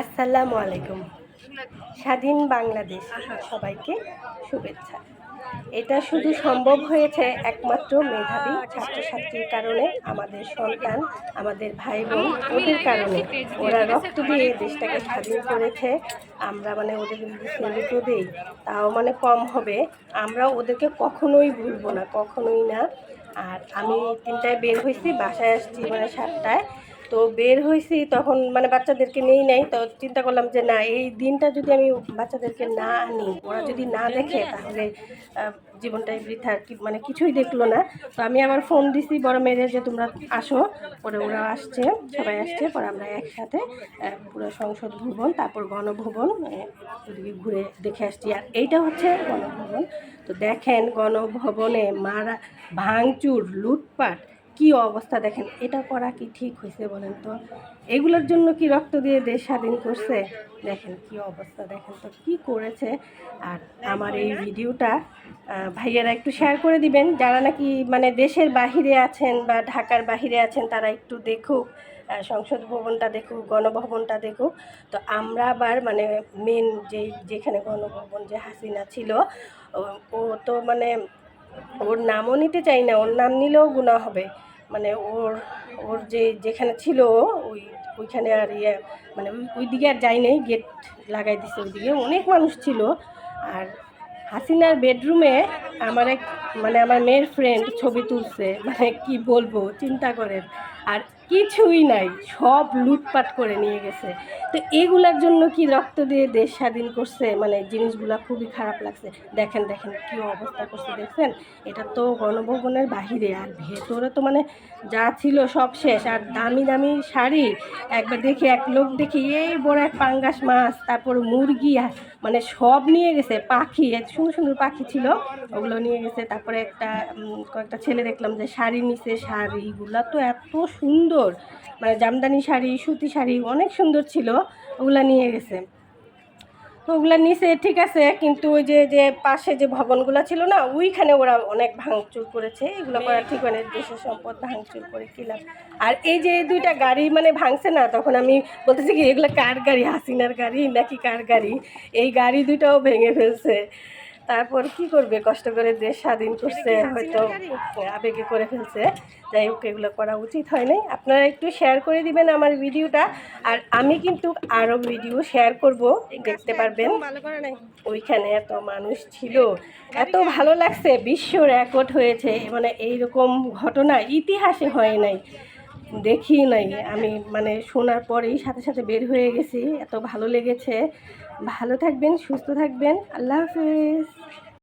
আসসালামু আলাইকুম। স্বাধীন বাংলাদেশ সবাইকে শুভেচ্ছা। এটা শুধু সম্ভব হয়েছে একমাত্র মেধাবী ছাত্রছাত্রীর কারণে, আমাদের সন্তান, আমাদের ভাই বোন ওদের কারণে। ওরা রক্ত দিয়ে দেশটাকে স্বাধীন করেছে। আমরা মানে ওদের সেলিটও দিই, তাও মানে কম হবে। আমরা ওদেরকে কখনোই ভুলবো না, কখনোই না। আর আমি তিনটায় বের হয়েছি, বাসায় আসছি মানে সাতটায়। তো বের হয়েছি, তখন মানে বাচ্চাদেরকে নেই নাই, তো চিন্তা করলাম যে না, এই দিনটা যদি আমি বাচ্চাদেরকে না আনি, ওরা যদি না দেখে, তাহলে জীবনটাই বৃথা মানে কিছুই দেখল না। তো আমি আবার ফোন দিছি বড় মেয়েদের যে তোমরা আসো, পরে ওরা আসছে, সবাই আসছে, পরে আমরা একসাথে পুরো সংসদ ভবন, তারপর গণভবন ওদিকে ঘুরে দেখে আসছি। আর এইটা হচ্ছে গণভবন। তো দেখেন গণভবনে মারা, ভাঙচুর, লুটপাট কি অবস্থা দেখেন, এটা করা কি ঠিক হয়েছে বলেন তো? এগুলোর জন্য কি রক্ত দিয়ে দেশ স্বাধীন করছে? দেখেন কি অবস্থা, দেখেন তো কি করেছে। আর আমার এই ভিডিওটা ভাইয়েরা একটু শেয়ার করে দিবেন। যারা নাকি মানে দেশের বাহিরে আছেন বা ঢাকার বাহিরে আছেন, তারা একটু দেখুক সংসদ ভবনটা দেখুক, গণভবনটা দেখুক। তো আমরা আবার মানে মেন যে যেখানে গণভবন যে হাসিনা ছিল ও তো মানে ওর নামও নিতে চাই না, ওর নাম নিলেও গুণা হবে। মানে ওর ওর যে, যেখানে ছিল ওই, ওইখানে আর ইয়ে মানে ওই দিকে আর যাই নাই গেট লাগাই দিছে ওইদিকে। অনেক মানুষ ছিল। আর হাসিনার বেডরুমে আমার এক মানে আমার মেয়ের ফ্রেন্ড ছবি তুলছে মানে কি বলব, চিন্তা করেন। আর কিছুই নাই, সব লুটপাট করে নিয়ে গেছে। তো এগুলার জন্য কি রক্ত দিয়ে দেশ স্বাধীন করছে? মানে জিনিসগুলো খুবই খারাপ লাগছে। দেখেন দেখেন কি অবস্থা করছে, দেখছেন? এটা তো গণভবনের বাহিরে, আর ভেতরে তো মানে যা ছিল সব শেষ। আর দামি দামি শাড়ি, একবার দেখি এক লোক দেখি, এই বড় এক পাঙ্গাস মাছ, তারপর মুরগি মানে সব নিয়ে গেছে, পাখি সুন্দর সুন্দর পাখি ছিল, ওগুলো নিয়ে গেছে, তারপরে একটা কয়েকটা ছেলে দেখলাম যে শাড়ি নিছে শাড়িগুলা তো এত সুন্দর। মানে জামদানি শাড়ি সুতি শাড়ি অনেক সুন্দর ছিল ওগুলা নিয়ে গেছে। তো ওগুলা নিচে ঠিক আছে কিন্তু ওই যে যে পাশে যে ভবনগুলো ছিল না ওইখানে ওরা অনেক ভাঙচুর করেছে। এগুলো করা ঠিক মানে দেশের সম্পদ ভাঙচুর করে কি লাভ। আর এই যে দুইটা গাড়ি মানে ভাঙছে না তখন আমি বলতেছি কি এগুলো কার গাড়ি হাসিনার গাড়ি নাকি কার গাড়ি? এই গাড়ি দুইটাও ভেঙে ফেলছে। তারপর কি করবে? কষ্ট করে দেশ স্বাধীন করছে হয়তো আবেগে করে ফেলছে। যাই হোক এগুলো করা উচিত হয় নাই। আপনারা একটু শেয়ার করে দিবেন আমার ভিডিওটা আর আমি কিন্তু আরও ভিডিও শেয়ার করব দেখতে পারবেন। ওইখানে এত মানুষ ছিল। এত ভালো লাগছে বিশ্ব রেকর্ড হয়েছে। মানে এইরকম ঘটনা ইতিহাসে হয় নাই। দেখি নাই। আমি মানে শোনার পরেই সাথে সাথে বের হয়ে গেছি। এত ভালো লেগেছে। ভালো থাকবেন, সুস্থ থাকবেন। আল্লাহ হাফেজ।